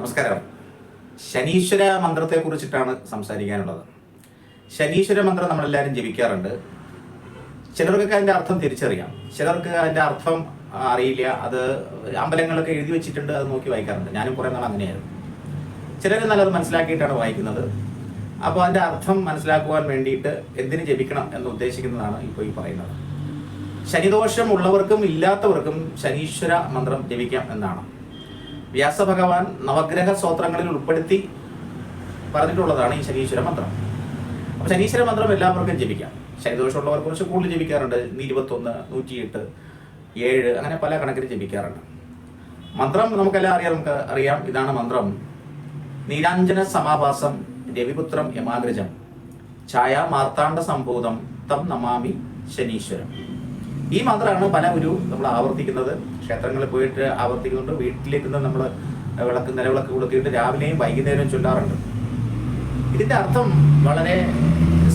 നമസ്കാരം. ശനീശ്വര മന്ത്രത്തെ കുറിച്ചിട്ടാണ് സംസാരിക്കാനുള്ളത്. ശനീശ്വര മന്ത്രം നമ്മളെല്ലാവരും ജപിക്കാറുണ്ട്. ചിലർക്കൊക്കെ അതിന്റെ അർത്ഥം തിരിച്ചറിയാം. ചിലർക്ക് അതിന്റെ അർത്ഥം അറിയില്ല. അത് അമ്പലങ്ങളൊക്കെ എഴുതി വെച്ചിട്ടുണ്ട്. അത് നോക്കി വായിക്കാറുണ്ട്. ഞാനും കുറേ നാൾ അങ്ങനെയായിരുന്നു. ചിലർ നല്ലത് മനസ്സിലാക്കിയിട്ടാണ് വായിക്കുന്നത്. അപ്പോൾ അതിന്റെ അർത്ഥം മനസ്സിലാക്കുവാൻ വേണ്ടിയിട്ട് എന്തിനു ജപിക്കണം എന്ന് ഉദ്ദേശിക്കുന്നതാണ് ഇപ്പോൾ ഈ പറയുന്നത്. ശനിദോഷം ഉള്ളവർക്കും ഇല്ലാത്തവർക്കും ശനീശ്വര മന്ത്രം ജപിക്കാം എന്നാണ്. വ്യാസഭഗവാൻ നവഗ്രഹ സ്തോത്രങ്ങളിൽ ഉൾപ്പെടുത്തി പറഞ്ഞിട്ടുള്ളതാണ് ഈ ശനീശ്വര മന്ത്രം. അപ്പൊ ശനീശ്വര മന്ത്രം എല്ലാവർക്കും ജപിക്കാം. ശനിദോഷമുള്ളവർ കുറച്ച് കൂടുതൽ ജപിക്കാറുണ്ട്. ഇരുപത്തൊന്ന് നൂറ്റിയെട്ട് ഏഴ് അങ്ങനെ പല കണക്കിന് ജപിക്കാറുണ്ട്. മന്ത്രം നമുക്കെല്ലാം അറിയാം നമുക്ക് അറിയാം. ഇതാണ് മന്ത്രം. നീരാഞ്ജന സമാഭാസം രവിപുത്രം യമാഗ്രജം. ഛായ മാർത്താണ്ഡ സംഭൂതം തം നമാമി ശനീശ്വരം. ഈ മന്ത്രമാണ് പല ഒരു നമ്മൾ ആവർത്തിക്കുന്നത്. ക്ഷേത്രങ്ങളിൽ പോയിട്ട് ആവർത്തിക്കുന്നുണ്ട്. വീട്ടിലേക്ക് നമ്മൾ വിളക്ക് നിലവിളക്ക് കൊടുത്തിട്ട് രാവിലെയും വൈകുന്നേരവും ചൊല്ലാറുണ്ട്. ഇതിന്റെ അർത്ഥം വളരെ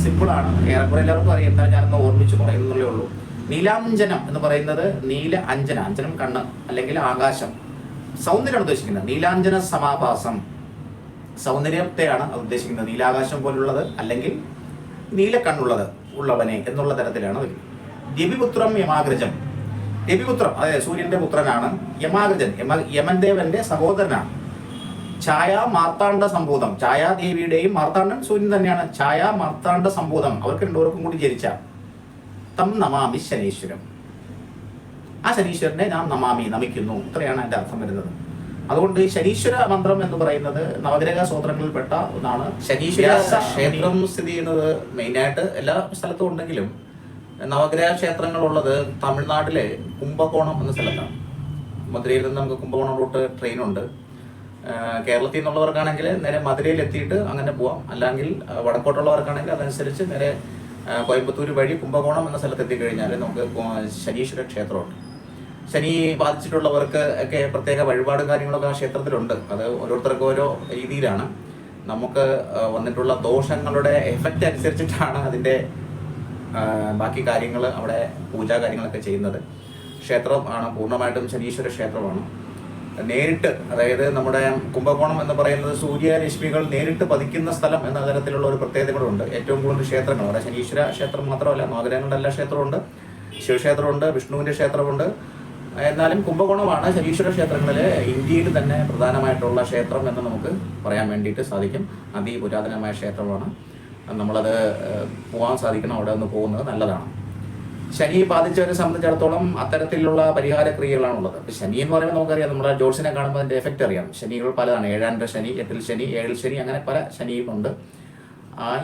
സിമ്പിളാണ് ഏറെക്കുറെ എല്ലാവർക്കും അറിയാം. എന്നാൽ ഞാനൊന്ന് ഓർമ്മിച്ച് പറയുന്നതേ ഉള്ളൂ. നീലാഞ്ജനം എന്ന് പറയുന്നത് നീല അഞ്ജന അഞ്ജനം കണ്ണ് അല്ലെങ്കിൽ ആകാശം. സൗന്ദര്യമാണ് ഉദ്ദേശിക്കുന്നത്. നീലാഞ്ജന സമാഭാസം. സൗന്ദര്യത്തെയാണ് അത് ഉദ്ദേശിക്കുന്നത്. നീലാകാശം പോലുള്ളത് അല്ലെങ്കിൽ നീല കണ്ണുള്ളത് ഉള്ളവനെ എന്നുള്ള തരത്തിലാണ് വരുന്നത്. രവിപുത്രം യമാഗ്രജം. രവിപുത്രം അതായത് സൂര്യന്റെ പുത്രനാണ് യമാഗ്രജൻ. യമ യമൻദേവന്റെ സഹോദരനാണ്. ഛായ മാർത്താണ്ഡ സംഭൂതം. ഛായാദേവിയുടെയും മാർത്താണ്ഡൻ സൂര്യൻ തന്നെയാണ്. ഛായ മാർത്താണ്ഡ സംഭൂതം. അവർക്ക് രണ്ടുപേർക്കും കൂടി ജനിച്ച തം നമാമി ശനീശ്വരം. ആ ശനീശ്വരനെ നാം നമാമി നമിക്കുന്നു. ഇത്രയാണ് അതിന്റെ അർത്ഥം വരുന്നത്. അതുകൊണ്ട് ശനീശ്വര മന്ത്രം എന്ന് പറയുന്നത് നവഗ്രഹ സ്തോത്രങ്ങളിൽപ്പെട്ട ഒന്നാണ്. ശനീശ്വര ക്ഷേത്രം സ്ഥിതി ചെയ്യുന്നത് മെയിനായിട്ട് എല്ലാ സ്ഥലത്തും ഉണ്ടെങ്കിലും നവഗ്രഹ ക്ഷേത്രങ്ങളുള്ളത് തമിഴ്നാട്ടിലെ കുംഭകോണം എന്ന സ്ഥലത്താണ്. മധുരയിൽ നിന്ന് നമുക്ക് കുംഭകോണം റൂട്ട് ട്രെയിൻ ഉണ്ട്. കേരളത്തിൽ നിന്നുള്ളവർക്കാണെങ്കിൽ നേരെ മധുരയിൽ എത്തിയിട്ട് അങ്ങനെ പോവാം. അല്ലെങ്കിൽ വടക്കോട്ടുള്ളവർക്കാണെങ്കിൽ അതനുസരിച്ച് നേരെ കോയമ്പത്തൂർ വഴി കുംഭകോണം എന്ന സ്ഥലത്ത് എത്തിക്കഴിഞ്ഞാൽ നമുക്ക് ശനീശ്വര ക്ഷേത്രമുണ്ട്. ശനി ബാധിച്ചിട്ടുള്ളവർക്ക് ഒക്കെ പ്രത്യേക വഴിപാടും കാര്യങ്ങളൊക്കെ ആ ക്ഷേത്രത്തിലുണ്ട്. അത് ഓരോരുത്തർക്കും ഓരോ രീതിയിലാണ്. നമുക്ക് വന്നിട്ടുള്ള ദോഷങ്ങളുടെ എഫക്റ്റ് അനുസരിച്ചിട്ടാണ് അതിന്റെ ബാക്കി കാര്യങ്ങൾ അവിടെ പൂജാ കാര്യങ്ങളൊക്കെ ചെയ്യുന്നത്. ക്ഷേത്രം ആണ് പൂർണമായിട്ടും ശനീശ്വര ക്ഷേത്രമാണ്. നേരിട്ട് അതായത് നമ്മുടെ കുംഭകോണം എന്ന് പറയുന്നത് സൂര്യരശ്മികൾ നേരിട്ട് പതിക്കുന്ന സ്ഥലം എന്ന തരത്തിലുള്ള ഒരു പ്രത്യേകതകളുണ്ട്. ഏറ്റവും കൂടുതൽ ക്ഷേത്രങ്ങൾ അവിടെ ശനീശ്വര ക്ഷേത്രം മാത്രമല്ല നാഗരങ്ങളുടെ എല്ലാ ക്ഷേത്രമുണ്ട് ശിവക്ഷേത്രമുണ്ട് വിഷ്ണുവിന്റെ ക്ഷേത്രമുണ്ട് എന്നാലും കുംഭകോണമാണ് ശനീശ്വര ക്ഷേത്രങ്ങളിൽ ഇന്ത്യയിൽ തന്നെ പ്രധാനമായിട്ടുള്ള ക്ഷേത്രം എന്ന് നമുക്ക് പറയാൻ വേണ്ടിയിട്ട് സാധിക്കും. അതിപുരാതനമായ ക്ഷേത്രമാണ്. നമ്മളത് പോകാൻ സാധിക്കണം അവിടെ നിന്ന് പോകുന്നത് നല്ലതാണ്. ശനി ബാധിച്ചവരെ സംബന്ധിച്ചിടത്തോളം അത്തരത്തിലുള്ള പരിഹാര ക്രിയകളാണുള്ളത് അപ്പൊ ശനി എന്ന് പറയുമ്പോൾ നമുക്കറിയാം നമ്മുടെ ജോർസിനെ കാണുമ്പോൾ അതിന്റെ എഫക്റ്റ് അറിയാം. ശനികൾ പലതാണ്. ഏഴാന്റെ ശനി എട്ടിൽ ശനി ഏഴിൽ ശനി അങ്ങനെ പല ശനിയും ഉണ്ട്.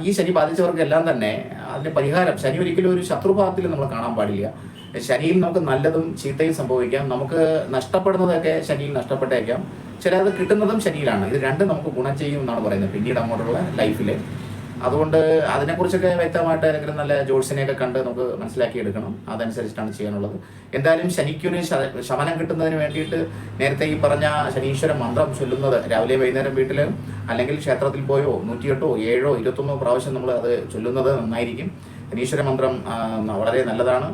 ഈ ശനി ബാധിച്ചവർക്കെല്ലാം തന്നെ അതിന് പരിഹാരം ശനി ഒരിക്കലും ഒരു ശത്രുഭാവത്തിൽ നമ്മൾ കാണാൻ പാടില്ല. ശനിയിൽ നമുക്ക് നല്ലതും ചീത്തയും സംഭവിക്കാം. നമുക്ക് നഷ്ടപ്പെടുന്നതൊക്കെ ശനിയിൽ നഷ്ടപ്പെട്ടേക്കാം. ചിലത് കിട്ടുന്നതും ശനിയിലാണ്. ഇത് രണ്ടും നമുക്ക് ഗുണം ചെയ്യും എന്നാണ് പറയുന്നത്. പിന്നീട് അങ്ങോട്ടുള്ള ലൈഫിൽ അതുകൊണ്ട് അതിനെക്കുറിച്ചൊക്കെ വ്യക്തമായിട്ട് ഏതെങ്കിലും നല്ല ജോത്സ്യനെയൊക്കെ കണ്ട് നമുക്ക് മനസ്സിലാക്കി എടുക്കണം അതനുസരിച്ചിട്ടാണ് ചെയ്യാനുള്ളത്. എന്തായാലും ശനിക്കൊരു ശമനം കിട്ടുന്നതിന് വേണ്ടിയിട്ട് നേരത്തെ ഈ പറഞ്ഞ ശനീശ്വര മന്ത്രം ചൊല്ലുന്നത് രാവിലെ വൈകുന്നേരം വീട്ടിൽ അല്ലെങ്കിൽ ക്ഷേത്രത്തിൽ പോയോ നൂറ്റിയെട്ടോ ഏഴോ ഇരുപത്തൊന്നോ പ്രാവശ്യം നമ്മൾ അത് ചൊല്ലുന്നത് നന്നായിരിക്കും. ശനീശ്വര മന്ത്രം വളരെ നല്ലതാണ്.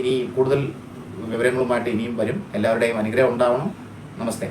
ഇനി കൂടുതൽ വിവരങ്ങളുമായിട്ട് ഇനിയും വരും. എല്ലാവരുടെയും അനുഗ്രഹം ഉണ്ടാവണം. നമസ്തേ.